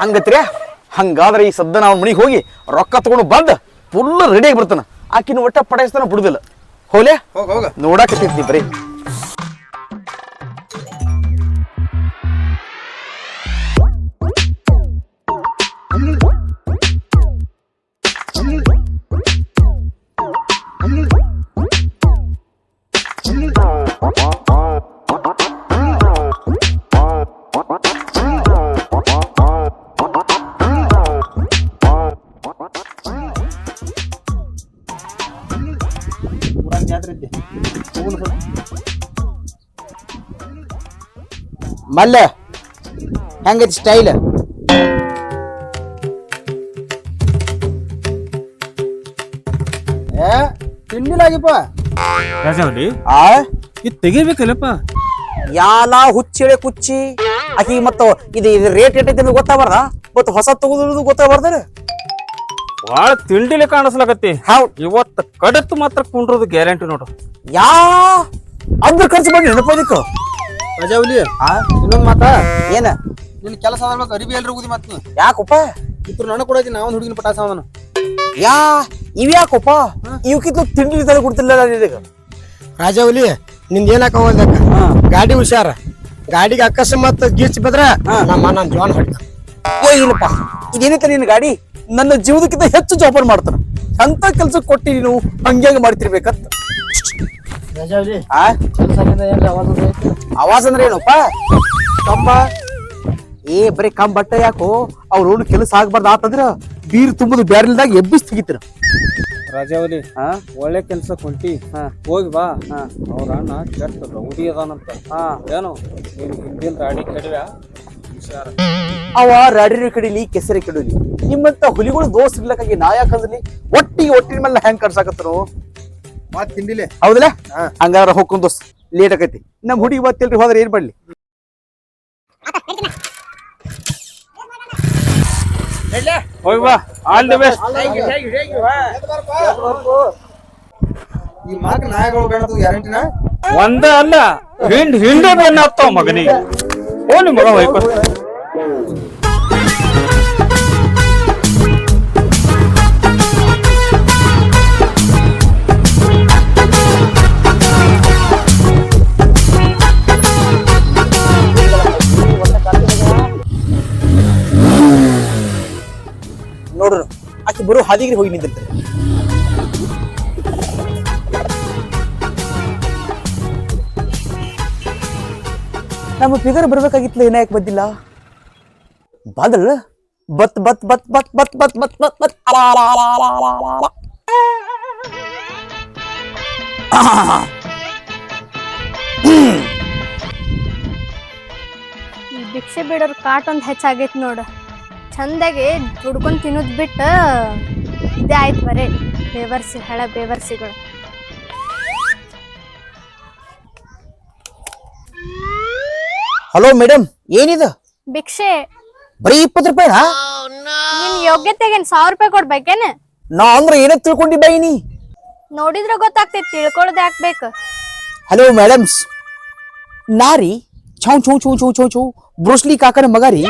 ಹಂಗತ್ರಿ ಹಂಗಾದ್ರೆ ಈ ಸದ್ದ ನಾವು ಮನೆಗೆ ಹೋಗಿ ರೊಕ್ಕ ತಗೊಂಡು ಬಂದು ಫುಲ್ ರೆಡಿಯಾಗಿ ಬರ್ತಾನ. ಆಕಿನ ಒಟ್ಟ ಪಟಾಯಿಸ್ತಾನ ಬಿಡುದಿಲ್ಲ. ಹೋಲೆ ಹೋಗ ಬರೀ. ಮಲ್ಲ. ಹೆಂಗೈತಿ ಸ್ಟೈಲ್ ಏ ತಿಂಡಿಲಾಗಿಪ್ಪ ರಾಜಾವಲಿ ಆ? ಇದು ತೆಗಿಬೇಕಲ್ಲಪ್ಪ. ಯಾಲ ಹುಚ್ಚಿಳೆ ಕುಚ್ಚಿ. ಆಕಿ ಮತ್ತ ಇದು ಇದು ರೇಟ್ ಏಟೈತಿ ಅಂತ ಗೊತ್ತಾಗ್ಬಾರ್ದ? ಮತ್ತ ಹೊಸ ತಗೋದು ಗೊತ್ತಾಗ್ಬಾರ್ದ ಬಾಳ ತಿಂಡಿಲಿ ಕಾಣಿಸ್ಲಾಕತ್ತಿ. ಹೌದ್ ಇವತ್ತು ಕಡತ್ ಮಾತ್ರ ಕುಂಡ್ರದು ಗ್ಯಾರಂಟಿ ನೋಡು. ಯಾ? ಅದ್ರ ಖರ್ಚು ಮಾಡಿ ನೆನಪೋದಿಕ್ಕ ರಜಾವಲಿ ಆ? ಇನ್ನೊಂದ್ ಮಾತಾ? ಏನ? ನಿನ್ ಕೆಲಸ ಆದ್ಮೇಲೆ ಅರಿಬಿ ಎಲ್ರು ಹೋಗುದಿ ಮತ್ ನೀ. ಯಾಕಪ್ಪ? ಇತ್ರ ನನಗ್ ಕೊಡೈತಿ ನಾವ್ ಹುಡುಗಿನ ಪಟಾಸ ಅವನು ಯಾ ಇವ್ಯಾಕಪ್ಪ ಇವಕ್ಕಿಂತ ತಿಂಡಿ ತರ ಕೊಡ್ತಿಲ್ಲ ನಿನಗ ರಾಜಾವಲಿ ನಿಂದ ಏನಕ್ಕ ಹೋಗ್ಬೇಕ ಗಾಡಿ ಹುಷಾರ. ಗಾಡಿಗೆ ಅಕಸ್ಮಾತ್ ಗೀಚ್ ಬದ್ರ ನಮ್ಮ ನನ್ನ ಜೋನ್ ಹೊಡಿತ ಏ ಇಲ್ಲಪ್ಪ. ಇದೇನೈತೆ ನಿನ್ನ ಗಾಡಿ? ನನ್ನ ಜೀವದಕ್ಕಿಂತ ಹೆಚ್ಚು ಜೋಪಾನ ಮಾಡ್ತಾನ. ಅಂತ ಕೆಲ್ಸ ಕೊಟ್ಟಿ ನೀನು ಹಂಗ್ಯಾಂಗ ಮಾಡ್ತಿರ್ಬೇಕಂತ. ರಾಜಾವಲಿ ಆ? ಕೆಲಸದಿಂದ ಏನ್ರ ಆವಾಜ್ ಅಂದ್ರೆ ಏನಪ್ಪ? ಕಂಬ. ಏ ಬರೀ ಕಂಬ ಬಟ್ಟೆ ಯಾಕೋ? ಅವ್ರು ಕೆಲಸ ಆಗ್ಬಾರ್ದು ಆತಂದ್ರ ಬೀರ್ ತುಂಬುದು ಬ್ಯಾರಲ್ದಾಗ ಎಬ್ಬಿಸ್ ತೆಗಿತೀರ. ರಾಜಾವಲಿ ಹಾ? ಒಳ್ಳೆ ಕೆಲಸ ಕೊಂಟಿ ಹಾ. ಹೋಗಿ ಬಾ. ಹಾ. ಅವ್ರ ಅಣ್ಣ ಕೆಟ್ಟ ರೌಡಿ ಅದಾನಂತ. ಹಾ. ಏನು? ನೀನ್ ಹಿಂದಿನ ರಾಡಿ ಕಡಿವ ಹುಷಾರ. ಅವ ರಾಡಿ ಕಡಿಲಿ ಕೆಸರಿ ಕಡಿಲಿ ನಿಮ್ಮಂತ ಹುಲಿಗಳು ದೋಸ್ ಇರ್ಲಕ್ಕಾಗಿ ನಾ ಯಾಕಂದ್ರಿ ಒಟ್ಟಿಗೆ ಒಟ್ಟಿನ ಮೇಲೆ ಹೆಂಗ್ ಕಡ್ಸಾಕತ್ತರು ಮಾತ್ ತಿಂಡಿಲೆ. ಹೌದಲ್ಲ? ಹಂಗಾರ ಹೋಗ್ಕೊಂಡ್ ದೋಸ್ ಲೇಟ್ ಆಕೈತಿ. ನಮ್ಮ ಹುಡುಗಿ ಬತ್ತಿಲ್ರಿ ಹೋದ್ರೆ ಏನ್ ಮಾಡ್ಲಿ? ಹೋಗಿ ಬಾ ಆಲ್ ದಿ ಬೆಸ್ಟ್ ಈ ನಾಯಗಳು ಗ್ಯಾರಂಟಿನ ಒಂದ ಅಲ್ಲ ಹಿಂಡ್ ಹಿಂಡ ಬೆನ್ನ ಹತ್ತಾವ ಮಗನಿಗೆ. ಹೋಲಿ ಮಗ ಹೋಯ್ಕೊ ನೋಡ್ರು. ಆಕಿ ಬರೋ ಹಾದಿಗೆ ಹೋಗಿ ನಿಂತಿರ್ತಾರೆ. ನಮ್ಮ ಫಿಗರ್ ಬರ್ಬೇಕಾಗಿತ್ತಲ್ಲ ಏನ ಯಾಕೆ ಬಂದಿಲ್ಲ? ಬದಲ್, ಬತ್ ಬತ್ ಬತ್ ಬತ್ ಬತ್ ಬತ್ ಬತ್ ಬತ್ ಬತ್. ಈ ಭಿಕ್ಷೆ ಬಿಡೋರ್ ಕಾಟ್ ಒಂದ್ ಹೆಚ್ಚಾಗೈತ್ ನೋಡ. ಚಂದಾಗಿ ದುಡ್ಕೊಂಡು ತಿನ್ನೋದು ಬಿಟ್ಟು ಇದೇ ಆಯ್ತು ಬರೇ. ಬೇವರ್ಸಿ ಹಳ ಬೇವರ್ಸಿಗಳು. ಹಲೋ ಮೇಡಮ್ ಏನಿದು? ಭಿಕ್ಷೆ. ಬರೀ ಇಪ್ಪತ್ತು ರೂಪಾಯಿ ನಿನ್ ಯೋಗ್ಯತೆಗೇನ್ ಸಾವಿರ ರೂಪಾಯಿ ಕೊಡ್ಬೇಕೇನ ನಾ ಅಂದ್ರೆ ಏನಕ್ಕೆ ತಿಳ್ಕೊಂಡಿ ಬೈನಿ ನೋಡಿದ್ರೆ ಗೊತ್ತಾಗ್ತೈತಿ ತಿಳ್ಕೊಳ್ದೆ ಹಾಕ್ಬೇಕು ಹಲೋ ಮೇಡಮ್ಸ್. ನಾರಿ? ಛೌ ಛೌ ಛೌ ಛೌ ಛೌ ಛೌ. ಬ್ರೂಸ್ಲಿ ಕಾಕನ ಮಗ ರೀ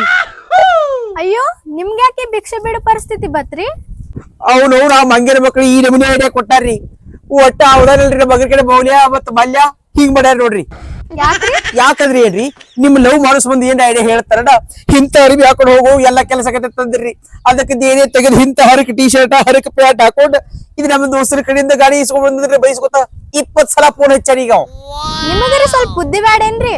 ಅಯ್ಯೋ ನಿಮ್ಗೆ ಯಾಕೆ ಭಿಕ್ಷೆ ಬೇಡ ಪರಿಸ್ಥಿತಿ ಬತ್ರಿ? ಅವನು ಆ ಮಂಗಿನ ಮಕ್ಳು ಈ ನಮೂನೆ ಐಡಿಯಾ ಕೊಟ್ಟಾರ್ರಿ. ಒಟ್ಟ ಅವಡಲ್ರಿ ಮಗನ ಕಡೆ ಮೌಲ್ಯ ಮತ್ತ ಮಲ್ಯ ಹಿಂಗ್ ಮಾಡ್ಯಾರ ನೋಡ್ರಿ. ಯಾಕ್ರಿ? ಯಾಕಂದ್ರಿ ಏನ್ರಿ ನಿಮ್ ಲವ್ ಮಾಡಿಸ್ ಬಂದ್ ಏನ್ ಐಡಿಯಾ ಹೇಳ್ತಾರಡ ಇಂತ ಅರಿವಿ ಹಾಕೊಂಡು ಹೋಗು ಎಲ್ಲಾ ಕೆಲಸ ತಂದ್ರಿ. ಅದಕ್ಕೆ ಏನೇ ತೆಗೆದು ಇಂತ ಹರಕ್ ಟಿ ಶರ್ಟ್ ಹರಕ್ ಪ್ಯಾಂಟ್ ಹಾಕೊಂಡು ಇದು ನಮ್ಮ ದೋಸ್ತರ ಕಡೆಯಿಂದ ಗಾಡಿ ಇಸ್ಕೊಂಡ್ ಬಂದ್ರೆ ಬಯಸ್ಕೊತ ಇಪ್ಪತ್ ಸಲ ಫೋನ್ ಹಚ್ಚಾರ ಈಗ. ನಿಮಗರ ಸ್ವಲ್ಪ ಬುದ್ಧಿ ಬ್ಯಾಡೇನ್ರಿ?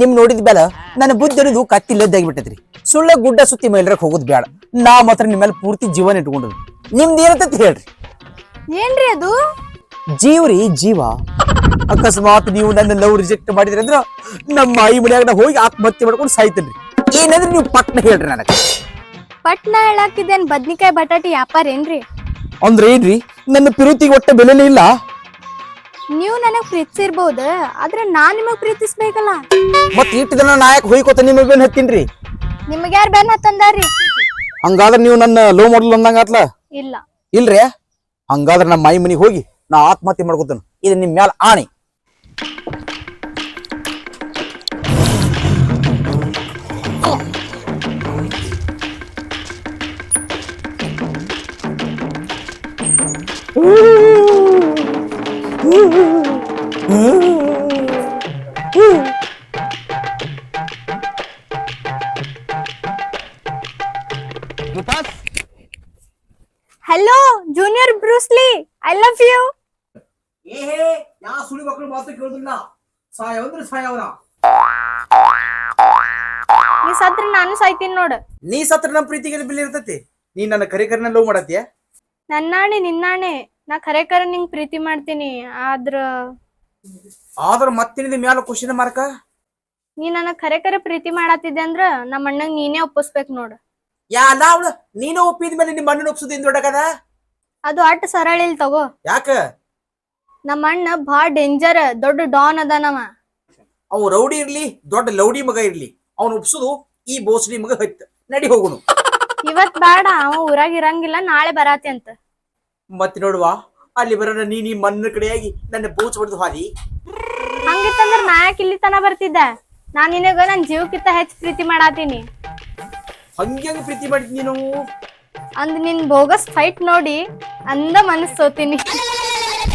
ನಿಮ್ ನೋಡಿದ ಬೇಡ. ನನ್ನ ಬುದ್ಧಿ ಅನ್ನೋದು ಕತ್ತಿಲ್ಲದ್ದಾಗಿಬಿಟ್ಟದ್ರಿ ಸುಳ್ಳ ಗುಡ್ಡ ಸುತ್ತಿ ಮೇಲ್ರಕ್ ಹೋಗೋದು ಬೇಡ. ನಾ ಮಾತ್ರ ನಿಮ್ಮ ಮೇಲೆ ಪೂರ್ತಿ ಜೀವನ ಇಟ್ಕೊಂಡ್ರಿ ನಿಮ್ದು ಏನಂತ ಹೇಳ್ರಿ. ಏನ್ರಿ ಅದು? ಜೀವ್ರಿ ಜೀವ. ಅಕಸ್ಮಾತ್ ನೀವು ನನ್ನ ಲವ್ ರಿಜೆಕ್ಟ್ ಮಾಡಿದ್ರಿ ಅಂದ್ರ ನಮ್ಮ ಐ ಮನ್ಯಾಗ ನಾ ಹೋಗಿ ಆತ್ಮಹತ್ಯೆ ಮಾಡ್ಕೊಂಡು ಸಾಯ್ತೇನ್ರಿ. ಏನಂದ್ರೆ ನೀವು ಪಟ್ನ ಹೇಳ್ರಿ ನನಗೆ. ಪಟ್ನ ಹೇಳಕ್ಕಿದ್ದೇನ್ ಬದ್ನಿಕಾಯಿ ಬಟಾಟಿ ವ್ಯಾಪಾರ ಏನ್ರಿ? ಅಂದ್ರೆ ಏನ್ರಿ ನನ್ನ ಪಿರುತಿಗೆ ಒಟ್ಟ ಬೆಲೆನೇ ಇಲ್ಲ. ನೀವು ನನಗ್ ಪ್ರೀತಿಸಿರ್ಬಹುದ ಆದ್ರೆ ನಾ ನಿಮಗೆ ಪ್ರೀತಿಸ್ಬೇಕಲ್ಲ. ಮತ್ ಇಟ್ಟು ದಿನ ನಾಯಕ್ ಹೋಯ್ಕೋತ ನಿಮಗ್ ಬೇನ್ ಹತ್ತೀನ್ರಿ ನಿಮಗ್ ಯಾರು ಬೇನ್ ಹತ್ತಂದಾರಿ ಹಂಗಾದ್ರೆ ನೀವು ನನ್ನ ಲೋ ಮಾಡಲ್ ಅಂದಂಗ ಆತ್ಲ? ಇಲ್ಲ. ಇಲ್ರಿ? ಹಂಗಾದ್ರೆ ನಮ್ಮ ಮೈ ಮನಿಗೆ ಹೋಗಿ ನಾ ಆತ್ಮಹತ್ಯೆ ಮಾಡ್ಕೋತೇನೆ. ಇದು ನಿಮ್ ಮ್ಯಾಲ ಆಣೆ. Hello junior Bruce Lee I love you ಏ ಯಾ ಸುಳಿ ಮಕ್ಕಳು ಮಾತು ಕೇಳುದಿಲ್ಲ. ಸಾಯ ಅಂದ್ರೆ ಸಾಯವನ ನೀ ಸತ್ರ ನಾನು ಸಾಯ್ತೀನಿ ನೋಡು. ನೀ ಸತ್ರ ನಮ್ಮ ಪ್ರೀತಿಗೆ ಬಿಲ್ ಇರ್ತೈತಿ. ನೀ ನನ್ನ ಕರಿ ಕರಿನ ಲವ್ ಮಾಡತ್ತೀಯ? ನನ್ನಾಣೆ ನಿನ್ನಾಣೆ. ನಾ ಖರೆ ಖರೆ ನಿಂಗ್ ಪ್ರೀತಿ ಮಾಡ್ತೀನಿ ಆದ್ರ ಆದ್ರ ಮತ್ತಿನಿದ ಮ್ಯಾಲ ಖುಷಿನ ಮಾರ್ಕ? ನೀ ನನ್ನ ಖರೆ ಕರೆ ಪ್ರೀತಿ ಮಾಡತ್ತಿದ್ದೆ ಅಂದ್ರ ನಮ್ಮ ಅಣ್ಣಂಗ್ ನೀನೇ ಒಪ್ಪಿಸ್ಬೇಕು ನೋಡ. ಯಾ ಅಲ್ಲ ಅವಳು ನೀನು ಒಪ್ಪಿದ ಮೇಲೆ ನಿಮ್ಮ ಅಣ್ಣನ ಒಪ್ಸುದು ದೊಡ್ಡಕದ ಅದು ಅಟ್ ಸರಳ ಇಲ್ ತಗೋ. ಯಾಕ? ನಮ್ಮ ಅಣ್ಣ ಭಾಳ ಡೇಂಜರ್ ದೊಡ್ಡ ಡಾನ್ ಅದಾನವ ಅವ್. ರೌಡಿ ಇರ್ಲಿ ದೊಡ್ಡ ಲೌಡಿ ಮಗ ಇರ್ಲಿ ಅವ್ನ ಒಪ್ಸುದು ಈ ಬೋಸಡಿ ಮಗ ಹತ್ ನಡಿ ಹೋಗುನು ಇವತ್ ಬೇಡ ಅವ ಊರಾಗ ಇರಂಗಿಲ್ಲ ನಾಳೆ ಬರಾತಿ ಅಂತ. ಮತ್ತೆ ನೋಡುವ. ಅಲ್ಲಿ ಬರೋಣ ನೀ ನೀ ಮಣ್ಣ ಕಡೆಯಾಗಿ ನನ್ನ ಬೂಚ್ ಬಡ್ದು ಹಾದಿ ಹಂಗಿತ್ತಂದ್ರ ನಾ ಯಾಕೆ ಇಲ್ಲಿ ತನ ಬರ್ತಿದ್ದ? ನಾನ್ ನಿನಗ ನನ್ ಜೀವಕ್ಕಿಂತ ಹೆಚ್ಚು ಪ್ರೀತಿ ಮಾಡಾತೀನಿ. ಹಂಗೆ ಪ್ರೀತಿ ಮಾಡಿದ್ ನೀನು? ಅಂದ್ ನಿನ್ ಬೋಗಸ್ ಫೈಟ್ ನೋಡಿ ಅಂದ ಮನಸ್ ಸೋತೀನಿ.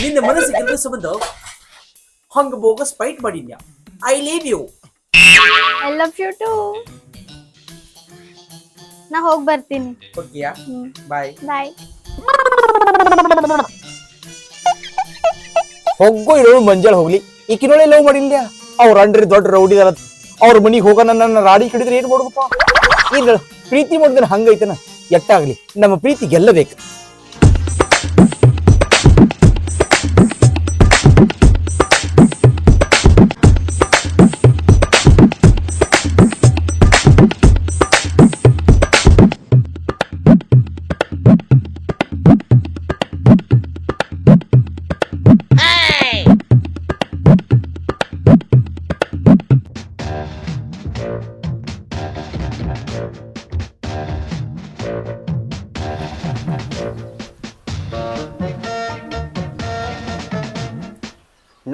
ನಿನ್ನ ಮನಸ್ಸು ಗೆಲ್ಲೋ ಸಂಬಂಧ ಹಂಗ bogus fight ಮಾಡಿದ್ಯ? I leave you I love you too ನಾ ಹೋಗ್ ಬರ್ತೀನಿ. ಓಕೆಯಾ ಬಾಯ್ ಬಾಯ್ ಹೋಗೋ ಇರೋ ಮಂಜಾಳ ಹೋಗ್ಲಿ. ಈಕಿನೊಳೆ ಲವ್ ಮಾಡಿಲ್ಲ ಅವ್ರ ಅಂಡ್ರಿ ದೊಡ್ಡ ರೌಡಿ ಅದ. ಅವ್ರ ಮನಿಗೆ ಹೋಗೋಣ ನನ್ನ ರಾಡಿ ಹಿಡಿದ್ರೆ ಏನ್ ಮಾಡೋದಪ್ಪ ಇಲ್ಲ ಪ್ರೀತಿ ಮಾಡಿದ್ರೆ ಹಂಗೈತನ? ಎಟ್ಟಾಗ್ಲಿ, ನಮ್ಮ ಪ್ರೀತಿ ಗೆಲ್ಲಬೇಕು.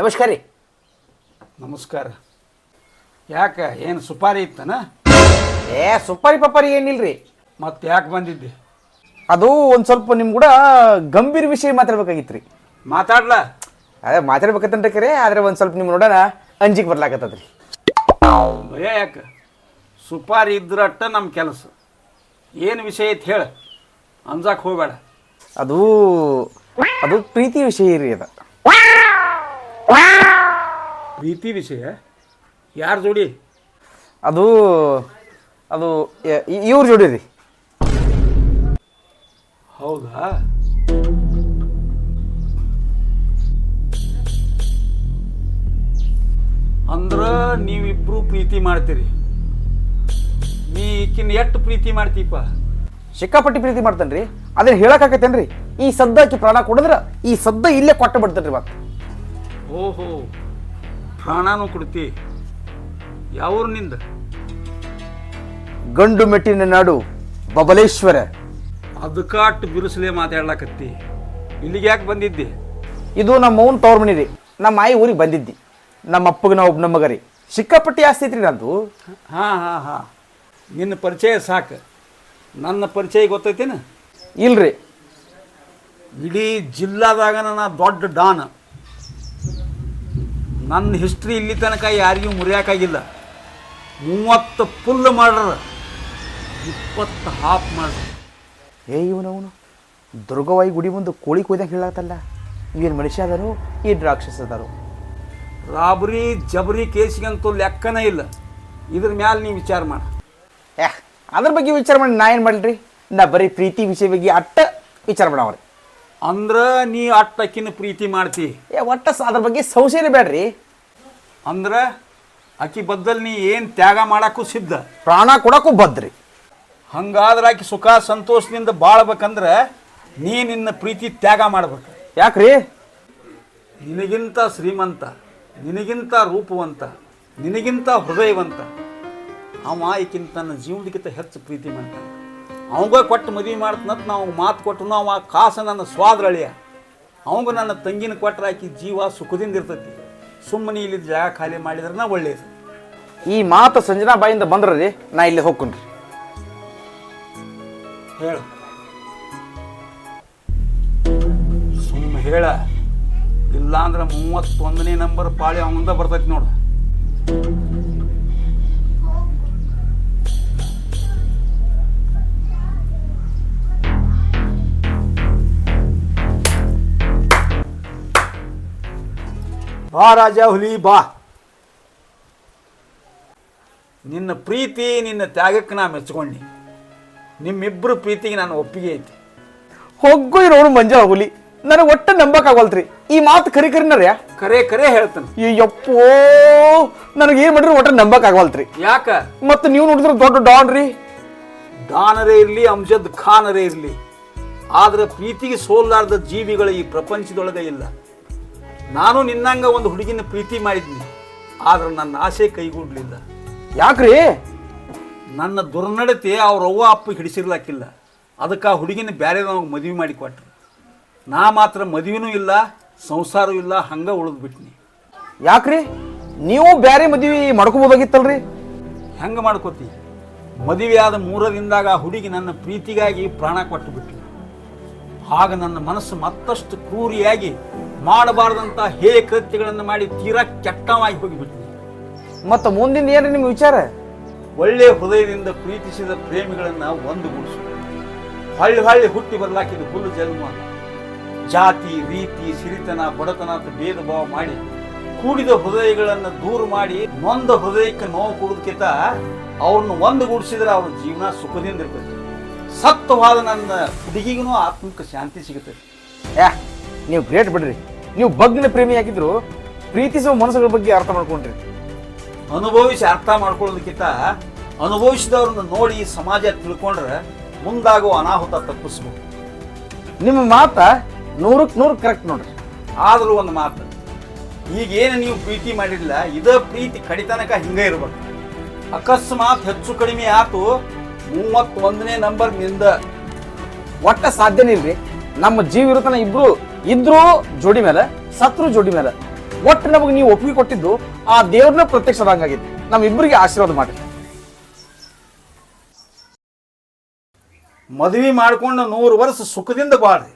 ನಮಸ್ಕಾರ ರೀ. ನಮಸ್ಕಾರ. ಯಾಕ ಏನು ಸುಪಾರಿ ಇತ್ತನ? ಏ ಸುಪಾರಿ ಪಪಾರಿ ಏನಿಲ್ರಿ. ಮತ್ತೆ ಯಾಕೆ ಬಂದಿದ್ದೆ? ಅದು ಒಂದು ಸ್ವಲ್ಪ ನಿಮ್ ಕೂಡ ಗಂಭೀರ ವಿಷಯ ಮಾತಾಡ್ಬೇಕಾಗಿತ್ತು ರೀ ಮಾತಾಡ್ಲ. ಅದೇ ಮಾತಾಡ್ಬೇಕಂತ ಕರೆ ಆದ್ರೆ ಒಂದು ಸ್ವಲ್ಪ ನಿಮ್ ನೋಡೋಣ ಅಂಜಿಗೆ ಬರ್ಲಾಕತ್ತದ್ರಿ. ಭಯ ಯಾಕೆ? ಸುಪಾರಿ ಇದ್ರಟ್ಟ ನಮ್ಮ ಕೆಲಸ. ಏನು ವಿಷಯ ಐತಿ ಹೇಳ. ಅಂಜಾಕ್ ಹೋಗಬೇಡ. ಅದು ಅದು ಪ್ರೀತಿ ವಿಷಯ ರೀ ಅದ. ಪ್ರೀತಿ ವಿಷಯ. ಯಾರ ಜೋಡಿ? ಅದು ಅದು ಇವ್ರ ಜೋಡಿ ರೀ. ಹೌದಾ? ಅಂದ್ರ ನೀವಿಬ್ರು ಪ್ರೀತಿ ಮಾಡ್ತೀರಿ. ನೀ ಈಕಿನ ಎಷ್ಟು ಪ್ರೀತಿ ಮಾಡ್ತೀಪ ಸಿಕ್ಕಾಪಟ್ಟಿ ಪ್ರೀತಿ ಮಾಡ್ತಾನ್ರಿ. ಅದನ್ನ ಹೇಳಕ್ಕಾಕತ್ತೇನ್ರಿ ಈ ಸದ್ದಕ್ಕೆ ಪ್ರಾಣ ಕೊಡಿದ್ರ ಈ ಸದ್ದ ಇಲ್ಲೇ ಕೊಟ್ಟ ಬಿಡ್ತೇನ್ರಿ ಮತ್ತೆ ಓಹೋ. ಪ್ರಾಣನೂ ಕೊಡ್ತಿ. ಯಾವೂರಿನಿಂದ ಗಂಡು ಮೆಟ್ಟಿನ ನಾಡು ಬಬಲೇಶ್ವರ. ಅದಕ್ಕಾಟ್ ಬಿರುಸಲೇ ಮಾತಾಡ್ಲಾಕತ್ತಿ. ಇಲ್ಲಿಗೆ ಯಾಕೆ ಬಂದಿದ್ದಿ? ಇದು ನಮ್ಮ ಅವ್ನ ತವ್ರ ಮನಿ ರೀ ನಮ್ಮ ಆಯಿ ಊರಿಗೆ ಬಂದಿದ್ದಿ. ನಮ್ಮ ಅಪ್ಪಗೆ ನಾವು ಒಬ್ಬ ಮಗ ರೀ ಸಿಕ್ಕಾಪಟ್ಟಿ ಆಸ್ತಿ ಐತ್ರಿ ನಂದು ಹಾಂ ಹಾಂ ಹಾಂ. ನಿನ್ನ ಪರಿಚಯ ಸಾಕು. ನನ್ನ ಪರಿಚಯ ಗೊತ್ತೈತೇನ? ಇಲ್ರಿ. ಇಡೀ ಜಿಲ್ಲಾದಾಗ ನಾ ದೊಡ್ಡ ಡಾನ್. ನನ್ನ ಹಿಸ್ಟ್ರಿ ಇಲ್ಲಿ ತನಕ ಯಾರಿಗೂ ಮುರಿಯೋಕ್ಕಾಗಿಲ್ಲ. ಮೂವತ್ತು ಫುಲ್ ಮಾಡ್ರ ಇಪ್ಪತ್ತು ಹಾಫ್ ಮಾಡ್ರ ಏ ಇವನವನು ದುರ್ಗವಾಯಿ ಗುಡಿ ಮುಂದೆ ಕೋಳಿ ಕೊಯ್ದಾಗ ಹೇಳತ್ತಲ್ಲ ಏನು ಮನುಷ್ಯ ಅದಾರು ಏನು ರಾಕ್ಷಸ ಅದಾರು ರಾಬರಿ ಜಬರಿ ಕೇಸಿಗಂತೂ ಲೆಕ್ಕನೇ ಇಲ್ಲ. ಇದ್ರ ಮ್ಯಾಲೆ ನೀವು ವಿಚಾರ ಮಾಡ. ಏ ಅದ್ರ ಬಗ್ಗೆ ವಿಚಾರ ಮಾಡಿ ನಾ ಏನು ಮಾಡಲ್ರಿ ನಾ ಬರೀ ಪ್ರೀತಿ ವಿಷಯ ಬಗ್ಗೆ ಅಟ್ಟ ವಿಚಾರ ಮಾಡವ್ರಿ ಅಂದ್ರ ನೀ ಅಟ್ಟಕ್ಕಿನ ಪ್ರೀತಿ ಮಾಡ್ತಿ. ಏ ಒಟ್ಟ ಸ- ಅದ್ರ ಬಗ್ಗೆ ಸಂಶಯನೇ ಬೇಡ್ರಿ. ಅಂದ್ರ ಆಕಿ ಬದ್ದಲ್ ನೀ ಏನು ತ್ಯಾಗ ಮಾಡಕ್ಕೂ ಸಿದ್ಧ. ಪ್ರಾಣ ಕೊಡಕ್ಕೂ ಬದ್ರಿ. ಹಂಗಾದ್ರೆ ಆಕಿ ಸುಖ ಸಂತೋಷದಿಂದ ಬಾಳ್ಬೇಕಂದ್ರ ನೀ ನಿನ್ನ ಪ್ರೀತಿ ತ್ಯಾಗ ಮಾಡ್ಬೇಕು. ಯಾಕ್ರಿ? ನಿನಗಿಂತ ಶ್ರೀಮಂತ ನಿನಗಿಂತ ರೂಪವಂತ ನಿನಗಿಂತ ಹೃದಯವಂತ ಅವ ಈಕಿನ ನನ್ನ ಜೀವನಕ್ಕಿಂತ ಹೆಚ್ಚು ಪ್ರೀತಿ ಮಾಡ್ತಾನೆ. ಅವಂಗ ಕೊಟ್ಟು ಮದುವೆ ಮಾಡ್ತನಂತ ನಾವು ಮಾತು ಕೊಟ್ಟು ಅವ ಕಾಸು ನನ್ನ ಸ್ವಾದ್ರಳಿಯ ಅವಂಗ ನನ್ನ ತಂಗಿನ ಕೊಟ್ಟರೆ ಆಕಿ ಜೀವ ಸುಖದಿಂದ ಇರ್ತೈತಿ. ಸುಮ್ಮನೆ ಇಲ್ಲಿ ಜಾಗ ಖಾಲಿ ಮಾಡಿದ್ರೆ ಒಳ್ಳೇದು. ಈ ಮಾತು ಸಂಜನಾ ಬಾಯಿಂದ ಬಂದ್ರಿ ನಾ ಇಲ್ಲಿ ಹೋಗ್ಕೊಂಡ್ರಿ. ಹೇಳು. ಸುಮ್ಮ ಹೇಳ. ಇಲ್ಲಾಂದ್ರೆ ಮೂವತ್ತೊಂದನೇ ನಂಬರ್ ಪಾಳಿ ಅವಂದ ಬರ್ತೈತಿ ನೋಡು. ಬಾ ರಾಜ ಹುಲಿ ಬಾ. ನಿನ್ನ ಪ್ರೀತಿ ನಿನ್ನ ತ್ಯಾಗಕ್ಕೆ ನಾ ಮೆಚ್ಕೊಂಡಿ. ನಿಮ್ಮಿಬ್ಬರು ಪ್ರೀತಿಗೆ ನಾನು ಒಪ್ಪಿಗೆ ಐತಿ. ಹೊಗ್ಗು ಇರೋರು ಮಂಜ ಹುಲಿ. ನನಗೆ ಒಟ್ಟ ನಂಬಕ್ಕಾಗಲ್ತ್ರಿ. ಈ ಮಾತು ಕರಿ ಕರಿನರ್ಯ ಕರೆ ಕರೆ ಹೇಳ್ತಾನೆ. ಈ ಯಪ್ಪೋ ನನಗೆ ಏನು ಮಾಡಿದ್ರು ಒಟ್ಟ ನಂಬಕ್ಕಾಗಲ್ತ್ರಿ ಯಾಕ? ಮತ್ತೆ ನೀವು ನೋಡಿದ್ರೆ ದೊಡ್ಡ ಡಾನ್ ರೀ. ಡಾನರೇ ಇರಲಿ ಅಂಜದ್ ಖಾನರೇ ಇರಲಿ. ಆದ್ರೆ ಪ್ರೀತಿಗೆ ಸೋಲಾರ್ದ ಜೀವಿಗಳು ಈ ಪ್ರಪಂಚದೊಳಗೆ ಇಲ್ಲ. ನಾನು ನಿನ್ನಂಗ ಒಂದು ಹುಡುಗಿನ ಪ್ರೀತಿ ಮಾಡಿದ್ನಿ ಆದ್ರೆ ನನ್ನ ಆಸೆ ಕೈಗೂಡ್ಲಿಲ್ಲ. ಯಾಕ್ರಿ? ನನ್ನ ದುರ್ನಡತೆ ಅವ್ರ ಅವ್ವ ಅಪ್ಪ ಹಿಡಿಸಿರ್ಲಾಕಿಲ್ಲ. ಅದಕ್ಕೆ ಆ ಹುಡುಗಿನ ಬ್ಯಾರೆ ನಮಗೆ ಮದುವೆ ಮಾಡಿ ಕೊಟ್ರು. ನಾ ಮಾತ್ರ ಮದುವೆನೂ ಇಲ್ಲ ಸಂಸಾರವೂ ಇಲ್ಲ ಹಂಗ ಉಳಿದ್ಬಿಟ್ನಿ. ಯಾಕ್ರಿ? ನೀವು ಬ್ಯಾರೆ ಮದುವೆ ಮಾಡ್ಕೋಬೋದಾಗಿತ್ತಲ್ರಿ? ಹೆಂಗೆ ಮಾಡ್ಕೋತಿ? ಮದುವೆ ಆದ ಮೂರರಿಂದಾಗ ಆ ಹುಡುಗಿ ನನ್ನ ಪ್ರೀತಿಗಾಗಿ ಪ್ರಾಣ ಕೊಟ್ಟು ಬಿಟ್ಲು ಆಗ ನನ್ನ ಮನಸ್ಸು ಮತ್ತಷ್ಟು ಕ್ರೂರಿಯಾಗಿ ಮಾಡಬಾರ್ದಂಥ ಹೇ ಕೃತ್ಯಗಳನ್ನು ಮಾಡಿ ತೀರಾ ಕೆಟ್ಟವಾಗಿ ಹೋಗಿಬಿಟ್ಟಿದೆ ಮತ್ತೆ ಮುಂದಿನ ಏನು ನಿಮ್ಮ ವಿಚಾರ? ಒಳ್ಳೆ ಹೃದಯದಿಂದ ಪ್ರೀತಿಸಿದ ಪ್ರೇಮಿಗಳನ್ನು ಒಂದುಗೂಡಿಸು. ಹಳ್ಳಿ ಹಳ್ಳಿ ಹುಟ್ಟಿ ಬರಲಾಕಿದ ಹುಲ್ಲು ಜನ್ಮ. ಜಾತಿ ರೀತಿ ಸಿರಿತನ ಬಡತನ ಅಂತ ಭೇದ ಭಾವ ಮಾಡಿ ಕೂಡಿದ ಹೃದಯಗಳನ್ನು ದೂರ ಮಾಡಿ ನೊಂದ ಹೃದಯಕ್ಕೆ ನೋವು ಕೊಡೋದಕ್ಕಿಂತ ಅವ್ರನ್ನ ಒಂದುಗೂಡಿಸಿದ್ರೆ ಅವ್ರ ಜೀವನ ಸುಖದಿಂದ ಇರ್ತೈತಿ ಸತ್ವವಾದ ನನ್ನ ಹುಡುಗಿಗೂ ಆತ್ಮಕ್ಕೆ ಶಾಂತಿ ಸಿಗುತ್ತೆ. ಯಾ ನೀವು ಗ್ರೇಟ್ ಬಿಡ್ರಿ. ನೀವು ಬಗ್ನ ಪ್ರೇಮಿ ಆಗಿದ್ರು ಪ್ರೀತಿಸುವ ಮನಸ್ಸುಗಳ ಬಗ್ಗೆ ಅರ್ಥ ಮಾಡ್ಕೊಂಡ್ರಿ. ಅನುಭವಿಸಿ ಅರ್ಥ ಮಾಡ್ಕೊಳ್ಳೋದಕ್ಕಿಂತ ಅನುಭವಿಸಿದವ್ರನ್ನ ನೋಡಿ ಸಮಾಜ ತಿಳ್ಕೊಂಡ್ರೆ ಮುಂದಾಗುವ ಅನಾಹುತ ತಪ್ಪಿಸ್ಬೇಕು ನಿಮ್ಮ ಮಾತ ನೂರಕ್ಕೆ ನೂರು ಕರೆಕ್ಟ್ ನೋಡ್ರಿ. ಆದರೂ ಒಂದು ಮಾತು ಈಗೇನು ನೀವು ಪ್ರೀತಿ ಮಾಡಿಲ್ಲ ಇದ ಪ್ರೀತಿ ಕಡಿತನಕ ಹಿಂಗೆ ಇರ್ಬೇಕು. ಅಕಸ್ಮಾತ್ ಹೆಚ್ಚು ಕಡಿಮೆ ಆತು ಮೂವತ್ತೊಂದನೇ ನಂಬರ್ನಿಂದ ಒಟ್ಟ ಸಾಧ್ಯನೇ ಇಲ್ರಿ. ನಮ್ಮ ಜೀವ ಇರುತ್ತನ ಇಬ್ರು ಇದ್ರು ಜೋಡಿ ಮೇಲೆ, ಸತ್ರು ಜೋಡಿ ಮೇಲೆ. ಒಟ್ಟು ನಮಗೆ ನೀವು ಒಪ್ಪಿಗೆ ಕೊಟ್ಟಿದ್ದು ಆ ದೇವ್ರನ್ನ ಆಗಿದೆ ನಮ್ಮ ಇಬ್ಬರಿಗೆ ಆಶೀರ್ವಾದ ಮಾಡಿ. ಮದುವೆ ಮಾಡ್ಕೊಂಡು ನೂರು ವರ್ಷ ಸುಖದಿಂದ ಬಾಳ್ರಿ.